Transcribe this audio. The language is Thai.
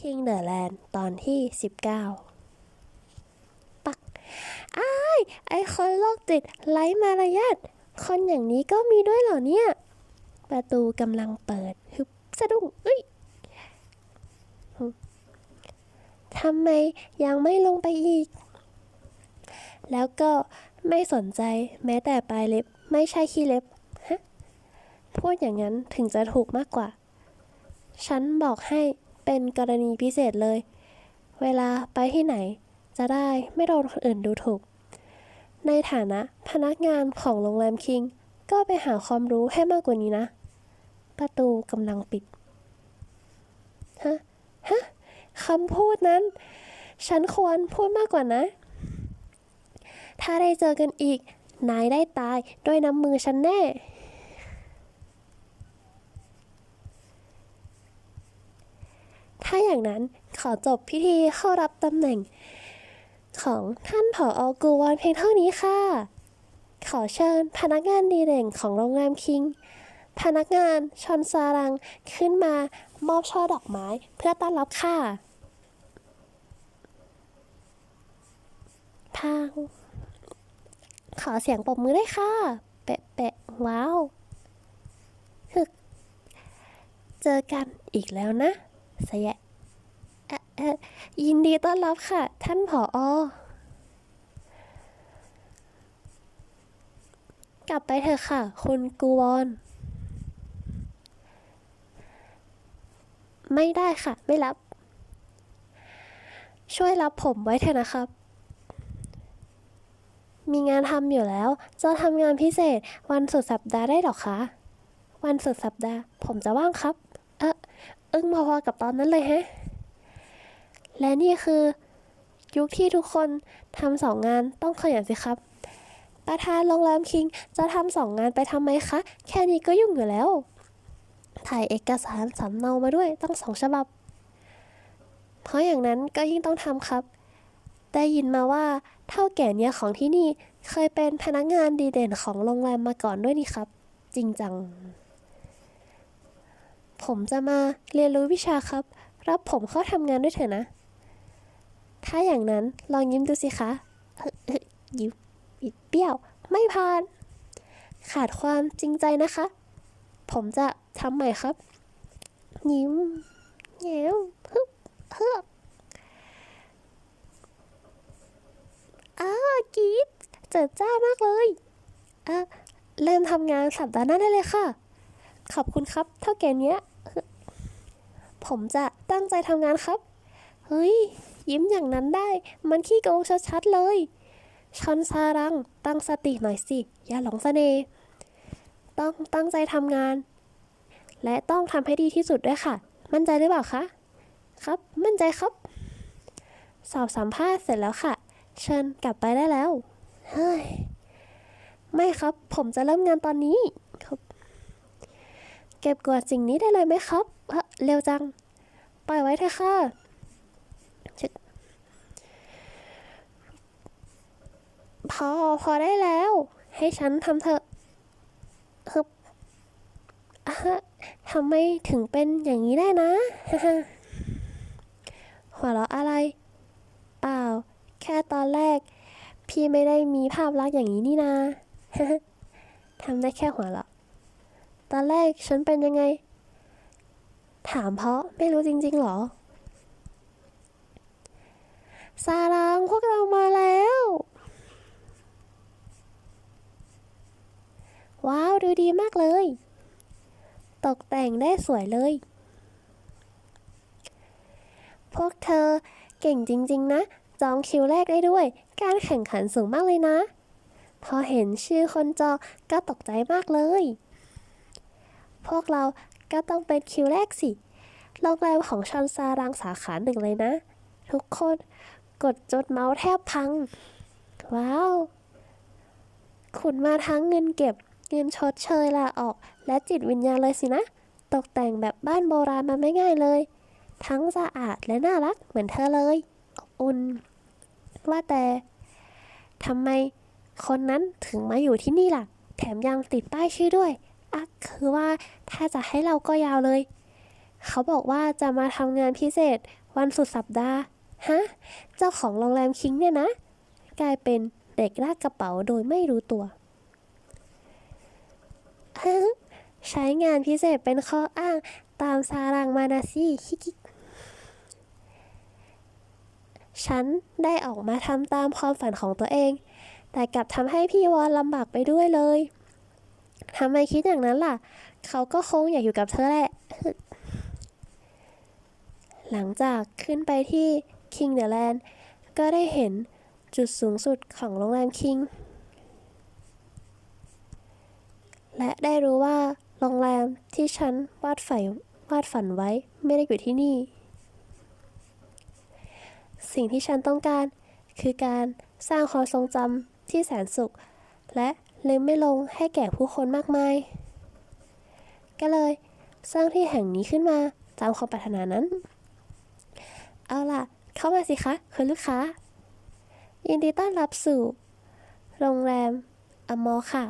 King the Land ตอนที่ 19 ปักอ้ายไอคนโรคจิตไร้มารยาทคนอย่างนี้ก็มีด้วยเหรอเนี่ย ประตูกำลังเปิดฮึบสะดุ้งเอ้ยทำไมยังไม่ลงไปอีก แล้วก็ไม่สนใจแม้แต่ปลายเล็บไม่ใช่ขี้เล็บฮะพูดอย่างนั้นถึงจะถูกมากกว่า ฉันบอกให้ เป็นกรณีพิเศษเลย เวลาไปที่ไหน จะได้ไม่โดนคนอื่นดูถูก ในฐานะพนักงานของโรงแรมคิง ก็ไปหาความรู้ให้มากกว่านี้นะ ประตูกำลังปิด ฮะ ฮะคำพูดนั้น ฉันควรพูดมากกว่านะ ถ้าได้เจอกันอีก นายได้ตายด้วยน้ำมือฉันแน่ ถ้าอย่างนั้นขอจบพิธีเข้ารับตำแหน่ง ของท่านผออกูวอนเพียงเท่านี้ค่ะ ขอเชิญพนักงานดีเด่นของโรงแรมคิง พนักงานชอนซารังขึ้นมามอบช่อดอกไม้เพื่อต้อนรับค่ะพังขอเสียงปรบมือได้ค่ะแปะแปะว้าว เจอกันอีกแล้วนะ สยะเอ่อเอ่อยินดีต้อนรับค่ะ ท่านผออกลับไปเถอะค่ะ คุณกูวอน ไม่ได้ค่ะ ไม่รับ ช่วยรับผมไว้เถอะนะครับ มีงานทำอยู่แล้ว จะทำงานพิเศษ วันสุดสัปดาห์ได้หรอคะ วันสุดสัปดาห์ ผมจะว่างครับ อออึ้งพอๆกับตอนนั้นเลยฮะ และนี่คือ ยุคที่ทุกคนทำสองงานต้องขยันสิครับ ประธานโรงแรมคิงจะทำสองงานไปทำไมคะ แค่นี้ก็ยุ่งอยู่แล้ว ถ่ายเอกสารสำเนามาด้วยตั้งสองฉบับ เพราะอย่างนั้นก็ยิ่งต้องทำครับ ได้ยินมาว่าเท่าแก่เนี่ยของที่นี่เคยเป็นพนักงานดีเด่นของโรงแรมมาก่อนด้วยนี่ครับ จริงจัง ผมจะมาเรียนรู้วิชาครับ รับผมเข้าทำงานด้วยเถอะนะ ถ้าอย่างนั้นลองยิ้มดูสิคะยิ้มบิดเปรี้ยว ไม่ผ่าน ขาดความจริงใจนะคะ ผมจะทำใหม่ครับ ยิ้มแย้วฮึบฮือกอ้ากรีดเจิดจ้ามากเลยอะเริ่มทำงานสัปดาห์หน้าได้เลยค่ะ ขอบคุณครับ เท่าแก่เนี้ย ผมจะตั้งใจทำงานครับ เฮ้ย ยิ้มอย่างนั้นได้ มันขี้โกงชัดๆเลยชอนซารัง ตั้งสติหน่อยสิ อย่าหลงเสน่ห์ต้องตั้งใจทำงาน และต้องทำให้ดีที่สุดด้วยค่ะ มั่นใจหรือเปล่าคะ ครับ มั่นใจครับ สอบสัมภาษณ์เสร็จแล้วค่ะ เชิญกลับไปได้แล้ว เฮ้ย ไม่ครับ ผมจะเริ่มงานตอนนี้ครับ เก็บกวาดสิ่งนี้ได้เลยไหมครับเร็วจัง ปล่อยไว้เถอะค่ะพอพอได้แล้ว ให้ฉันทำเถอะฮึบอะฮะทำไมถึงเป็นอย่างนี้ได้นะหัวเราะอะไร เปล่า แค่ตอนแรก พี่ไม่ได้มีภาพลักษณ์อย่างนี้นี่นาทำได้แค่หัวเราะ ตอนแรกฉันเป็นยังไง ถามเพราะไม่รู้จริงๆหรอ ซาลังพวกเรามาแล้ว ว้าว ดูดีมากเลย ตกแต่งได้สวยเลย พวกเธอเก่งจริงๆนะ จองคิวแรกได้ด้วย การแข่งขันสูงมากเลยนะ พอเห็นชื่อคนจองก็ตกใจมากเลย พวกเราก็ต้องเป็นคิวแรกสิโรงแรมของชอนซารังสาขาหนึ่งเลยนะ ทุกคนกดจดเมาส์แทบพัง ว้าว คุณมาทั้งเงินเก็บ เงินชดเชยลาออก และจิตวิญญาณเลยสินะ ตกแต่งแบบบ้านโบราณมันไม่ง่ายเลย ทั้งสะอาดและน่ารักเหมือนเธอเลย อบอุ่น ว่าแต่ทำไมคนนั้นถึงมาอยู่ที่นี่ล่ะ แถมยังติดป้ายชื่อด้วย อะคือว่าถ้าจะให้เราก็ยาวเลย เขาบอกว่าจะมาทำงานพิเศษวันสุดสัปดาห์ ฮะ เจ้าของโรงแรมคิงเนี่ยนะ กลายเป็นเด็กลากกระเป๋าโดยไม่รู้ตัว ใช้งานพิเศษเป็นข้ออ้างตามซารังมานาซีฮิกิฉันได้ออกมาทำตามความฝันของตัวเอง แต่กลับทำให้พี่วอนลำบากไปด้วยเลย ทำไมคิดอย่างนั้นล่ะ เขาก็คงอยากอยู่กับเธอแหละ หลังจากขึ้นไปที่ King the Land ก็ได้เห็นจุดสูงสุดของโรงแรม King และได้รู้ว่าโรงแรมที่ฉันวาดฝันวาดฝันไว้ไม่ได้อยู่ที่นี่ สิ่งที่ฉันต้องการคือการสร้างความทรงจำที่แสนสุข และ ลืมไม่ลงให้แก่ผู้คนมากมาย ก็เลย สร้างที่แห่งนี้ขึ้นมาตามความปรารถนานั้น เอาล่ะ เข้ามาสิคะคุณลูกค้า ยินดีต้อนรับสู่ โรงแรมอมอค่ะ